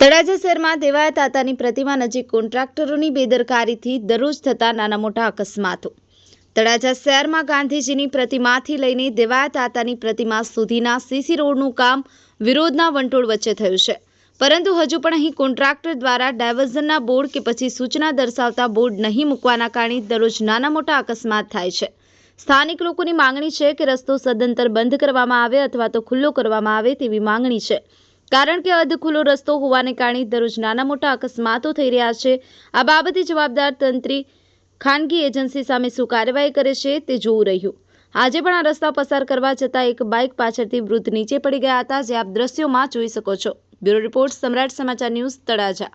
તળાજા શહેરમાં દેવાયા તાતાની પ્રતિમા નજીક કોન્ટ્રાક્ટરોની બેદરકારીથી દરરોજ થતા નાના મોટા અકસ્માતો. તળાજા શહેરમાં ગાંધીજીની પ્રતિમાથી લઈને દેવાયા તાતાની પ્રતિમા સુધીના સીસી રોડનું કામ વિરોધના વંટોળ વચ્ચે થયું છે. પરંતુ હજુ પણ અહીં કોન્ટ્રાક્ટર દ્વારા ડાયવર્ઝનના બોર્ડ કે પછી સૂચના દર્શાવતા બોર્ડ નહીં મૂકવાના કારણે દરરોજ નાના મોટા અકસ્માત થાય છે. સ્થાનિક લોકોની માંગણી છે કે રસ્તો સદંતર બંધ કરવામાં આવે અથવા તો ખુલ્લો કરવામાં આવે તેવી માંગણી છે. કારણ કે અધ ખુલ્લો રસ્તો હોવાને કારણે દરરોજ નાના મોટા અકસ્માતો થઈ રહ્યા છે. આ બાબતે જવાબદાર તંત્રી ખાનગી એજન્સી સામે શું કાર્યવાહી કરે છે તે જોવું રહ્યું. આજે પણ આ રસ્તા પસાર કરવા જતાં એક બાઇક પાછળથી વૃદ્ધ નીચે પડી ગયા હતા, જે આપ દ્રશ્યોમાં જોઈ શકો છો. બ્યુરો રિપોર્ટ સમ્રાટ સમાચાર ન્યૂઝ તળાજા.